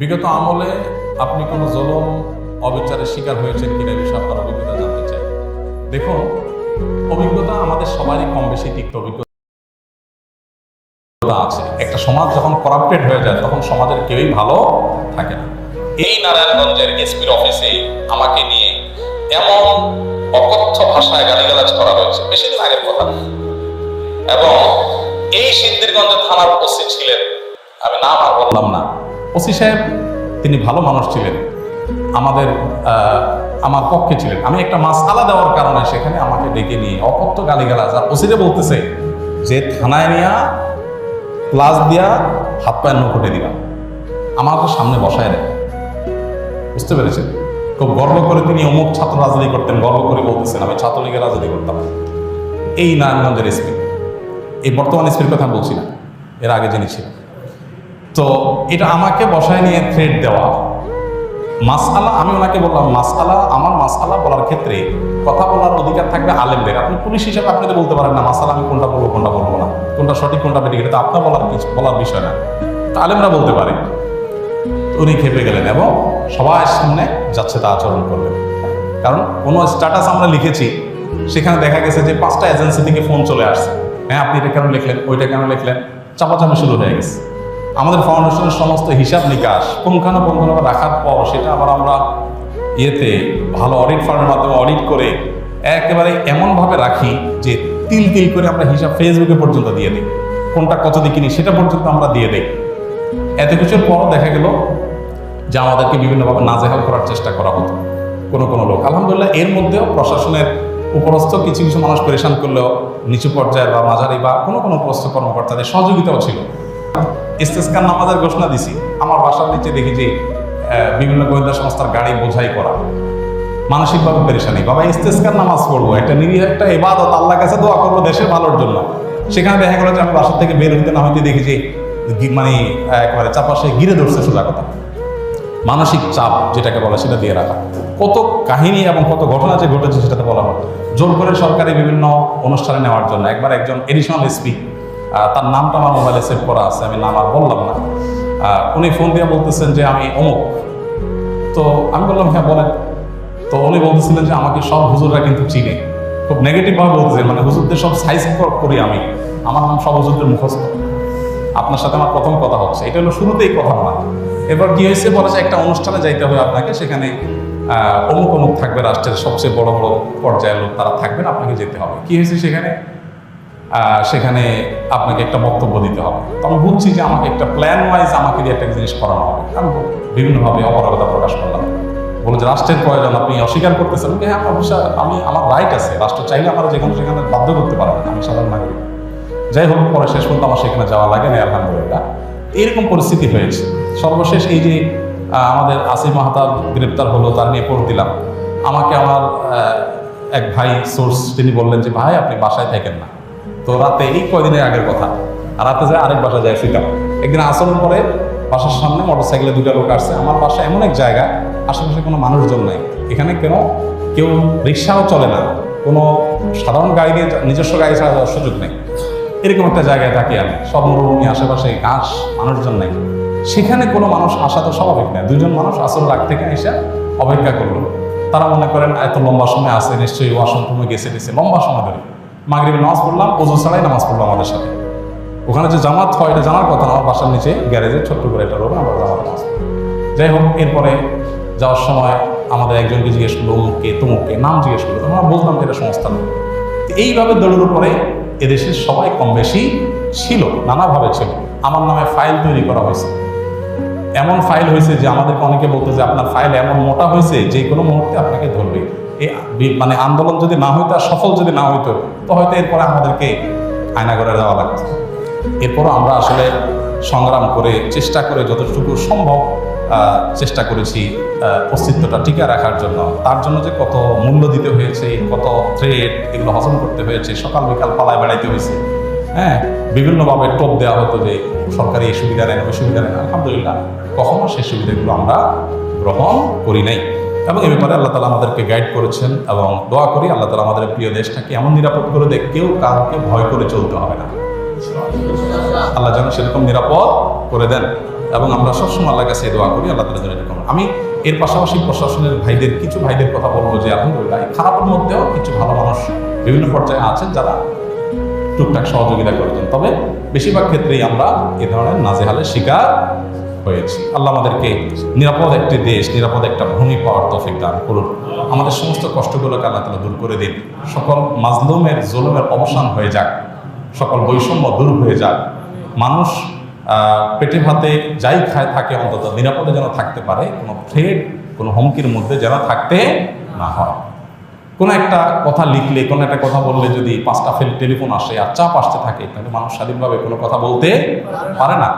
বিগত আমলে আপনি কোনো জলম, অবিচারের শিকার হয়েছেন কিনা বিষয়ে আপনার অভিজ্ঞতা জানতে চাই। দেখুন, অভিজ্ঞতা আমাদের সবারই কম বেশি তিক্ত অভিজ্ঞতা আছে। একটা সমাজ যখন করাপ্টেড হয়ে যায়, তখন সমাজের কেউই ভালো থাকে না। এই নারায়ণগঞ্জের এসপির অফিসে আমাকে নিয়ে এমন অকথ্য ভাষায় গালিগালাজ করা হয়েছে, বেশি দিন আগের কথা। এবং এই সিদ্ধিরগঞ্জ থানার উপস্থিত ছিলেন। আমি নাম আর বললাম না। ওসি সাহেব, তিনি ভালো মানুষ ছিলেন। আমাদের আমার পক্ষে ছিলেন। আমি একটা মাসালা দেওয়ার কারণে সেখানে আমাকে ডেকে নিয়ে অকথ্য গালিগালাজ আর ওসিরে বলতেছে যে থানায় নিয়া প্লাস দিয়া হাত পায়ের নৌকটে দিলাম আমাকে সামনে বসায় দেয়। বুঝতে পেরেছেন? খুব গর্ব করে তিনি অমুক ছাত্র রাজনীতি করতেন, গর্ব করে বলতেছেন, আমি ছাত্রলীগের রাজনীতি করতাম। এই নারায়ণগঞ্জের এসপি। এই বর্তমান এসপির কথা বলছি না। এর আগে যিনি ছিলেন। তো এটা আমাকে বসায় নিয়ে থ্রেড দেওয়া। মাসআলা, আমি ওনাকে বললাম, মাসআলা, আমার মাসআলা বলার ক্ষেত্রে কথা বলার অধিকার থাকবে আলেমদের। আপনি পুলিশ হিসেবে আপনি তো বলতে পারেন না মাসালা আমি কোনটা বলব কোনটা বলব না। কোনটা সঠিক, কোনটা বেঠিক, এটা তো আপনার বলার বলার বিষয় না। তো আলেমরা বলতে পারে। উনি খেপে গেলেন এবং সবার সামনে যাচ্ছে তা আচরণ করলেন কারণ কোনো স্ট্যাটাস আমরা লিখেছি, সেখানে দেখা গেছে যে পাঁচটা এজেন্সি থেকে ফোন চলে আসছে। হ্যাঁ আপনি এটা কেন লিখলেন? ওইটা কেন লিখলেন? চাপাচাপি শুরু হয়ে গেছে। আমাদের ফাউন্ডেশনের সমস্ত হিসাব নিকাশ পুঙ্খানুপুঙ্খানুভাবে রাখার পর সেটা আবার আমরা ইয়েতে, ভালো অডিট ফার্মের মাধ্যমে অডিট করে একেবারে এমনভাবে রাখি যে তিল তিল করে আমরা হিসাব ফেসবুকে পর্যন্ত দিয়ে দিই। কোনটা কত দিয়ে কিনি সেটা পর্যন্ত আমরা দিয়ে দিই। এত কিছুর পর দেখা গেল যে আমাদেরকে বিভিন্নভাবে নাজেহাল করার চেষ্টা করা হতো। কোনো কোনো লোক। আলহামদুলিল্লাহ, এর মধ্যেও প্রশাসনের উপরস্থ কিছু কিছু মানুষ পরিশান করলেও, নিচু পর্যায়ের বা মাঝারি বা কোনো কোনো উপরস্থ কর্মকর্তাদের সহযোগিতাও ছিল। ইস্তেস্কার নামাজের ঘোষণা দিছি। আমার বাসার নিচে দেখি যে বিভিন্ন গোয়েন্দা সংস্থার গাড়ি বোঝাই করা। মানসিকভাবে পেরেশানি। বাবা, ইস্তেস্কার নামাজ পড়ব। একটা নিরীহ, একটা এবাদত আল্লাহ কাছে দোয়া করব দেশের ভালোর জন্য। সেখানে দেখা গেলো যে, আমি বাসার থেকে বের হইতে না হইতে দেখি যে মানে একেবারে চাপাশে গিরে ধরছে সোজা কথা। মানসিক চাপ, যেটাকে বলে, সেটা দিয়ে রাখা। কত কাহিনী এবং কত ঘটনা যে ঘটেছে, সেটাতে বলা হয় জোর করে সরকারি বিভিন্ন অনুষ্ঠানে নেওয়ার জন্য একবার একজন এডিশনাল এসপি তার নামটা আমার মোবাইলে সেভ করা আছে, আমি নাম আর বললাম না। উনি ফোন দিয়ে বলতেছেন যে আমি অমুক। তো আমি বললাম হ্যাঁ বলেন। তো উনি বলতেছিলেন যে আমাকে সব হুজুররা কিন্তু চিনে। খুব নেগেটিভভাবে বলতেছে মানে হুজুরদের সব সাইজ করি আমি। আমার নাম সব হুজুরদের মুখস্থ। আপনার সাথে আমার প্রথম কথা হচ্ছে। এটা হলো শুরুতেই কথা না এবার কি হয়েছে, বলে যে একটা অনুষ্ঠানে যাইতে হবে আপনাকে, সেখানে অমুক অমুক থাকবে, রাষ্ট্রের সবচেয়ে বড় বড় পর্যায়ের লোক তারা থাকবেন, আপনাকে যেতে হবে। কি হয়েছে সেখানে? সেখানে আপনাকে একটা বক্তব্য দিতে হবে। তো আমি বুঝছি যে আমাকে একটা প্ল্যান ওয়াইজ আমাকে দিয়ে একটা জিনিস করানো হবে। আমি বিভিন্নভাবে অপরাগতা প্রকাশ করলাম। বলে যে রাষ্ট্রের প্রয়োজন, আপনি অস্বীকার করতেছেন। হ্যাঁ আমার বিষয়, আমি, আমার রাইট আছে। রাষ্ট্র চাইলে আমার যেখানে সেখানে বাধ্য করতে পারেন। আমি সাধারণ নাগরিক। যাই হোক, পরে শেষ পর্যন্ত আমার সেখানে যাওয়া লাগে না আলহামদুলিল্লাহ। এরকম পরিস্থিতি হয়েছে। সর্বশেষ এই যে আমাদের আসিফ মাহাতাব গ্রেপ্তার হলো, তার নিয়ে পড় দিলাম। আমাকে আমার এক ভাই সোর্স তিনি বললেন যে, ভাই, আপনি বাসায় থাকেন না। তো রাতে এই কয়দিনের আগের কথা। আর রাতে যায় আরেক বাসা যায় শুইতাম। একদিন আসরের পরে বাসার সামনে মোটর সাইকেলে দুটা লোক আসছে। আমার বাসা এমন এক জায়গা, আশেপাশে কোনো মানুষজন নাই। এখানে কেন? কেউ রিক্সাও চলে না। কোনো সাধারণ গাড়ি দিয়ে নিজস্ব গাড়ি ছাড়া যাওয়ার সুযোগ নেই। এরকম একটা জায়গায় থাকি আমি। সব মরুভূমি, আশেপাশে ঘাস, মানুষজন নাই। সেখানে কোনো মানুষ আসা তো স্বাভাবিক না। দুজন মানুষ আসল রাগ থেকে এসে অপেক্ষা করল। তারা মনে করেন, এত লম্বা সময় আছে, নিশ্চয়ই ওয়াশরুমে গেছে গেছে। লম্বা সময় ধরে। মাগরিবে নামাজ পড়লাম ওজু ছাড়াই নামাজ পড়ল আমাদের সাথে। ওখানে যে জামাত হয়, এটা জানার কথা আমার বাসার নিচে গ্যারেজে ছোট্ট করে একটা রোড আমরা জামাত নামাজ যাই হোক, এরপরে যাওয়ার সময় আমাদের একজনকে জিজ্ঞেস করল, অমুককে, তমুককে? নাম জিজ্ঞেস করল। আমরা বলতাম যে এটা লোক। তো এইভাবে দৌড়ের উপরে এদেশের সবাই কম বেশি ছিল, নানাভাবে ছিল। আমার নামে ফাইল তৈরি করা হয়েছে। এমন ফাইল হয়েছে যে আমাদেরকে অনেকে বলতো যে আপনার ফাইল এমন মোটা হয়েছে, যে কোনো মুহূর্তে আপনাকে ধরবে। এই মানে আন্দোলন যদি না হইতো সফল যদি না হইতো, তো হয়তো এরপরে আমাদেরকে আয়না করে দেওয়া লাগতো। এরপরও আমরা আসলে সংগ্রাম করে, চেষ্টা করে যতটুকু সম্ভব চেষ্টা করেছি অস্তিত্বটা টিকে রাখার জন্য। তার জন্য যে কত মূল্য দিতে হয়েছে, কত থ্রেড এগুলো হজম করতে হয়েছে, সকাল বিকাল পালায় বেড়াইতে হয়েছে। হ্যাঁ বিভিন্নভাবে টোপ দেওয়া হতো যে সরকারি এই সুবিধা নেন ওই সুবিধা নেন আলহামদুলিল্লাহ, কখনো সেই সুবিধাগুলো আমরা গ্রহণ করি নাই। এবং এ ব্যাপারে আল্লাহ তালা আমাদেরকে গাইড করেছেন এবং দোয়া করি আল্লাহ তালা আমাদের প্রিয় দেশটাকে এমন নিরাপদ করে দেয় কেউ কাউকে ভয় করে চলতে হবে না। আল্লাহ যেন সেরকম নিরাপদ করে দেন এবং আমরা সবসময় আল্লাহ কাছে দোয়া করি, আল্লাহ তালা যেন এরকম আমি এর পাশাপাশি প্রশাসনের ভাইদের, কিছু ভাইদের কথা বলব যে, আলহামদুলিল্লাহ, এই খারাপের মধ্যেও কিছু ভালো মানুষ বিভিন্ন পর্যায়ে আছেন যারা টুকটাক সহযোগিতা করেছেন। তবে বেশিরভাগ ক্ষেত্রেই আমরা এ ধরনের নাজেহালের শিকার হয়েছি। আল্লাহ আমাদেরকে নিরাপদ একটি দেশ, নিরাপদ একটা ভূমি পাওয়ার তৌফিক দান করুন। আমাদের সমস্ত কষ্টগুলোকে আল্লাহ তালা দূর করে দিন। সকল মাজলুমের, জুলুমের অবসান হয়ে যাক। সকল বৈষম্য দূর হয়ে যাক। মানুষ পেটে ভাতে যাই খায় থাকে, অন্তত নিরাপদে যেন থাকতে পারে, কোনো থ্রেড কোনো হুমকির মধ্যে যেন থাকতে না হয়। কোনো একটা কথা লিখলে, কোনো একটা কথা বললে যদি পাঁচটা ফেল টেলিফোন আসে আর চাপ আসতে থাকে, তাহলে মানুষ স্বাধীনভাবে কোনো কথা বলতে পারে না।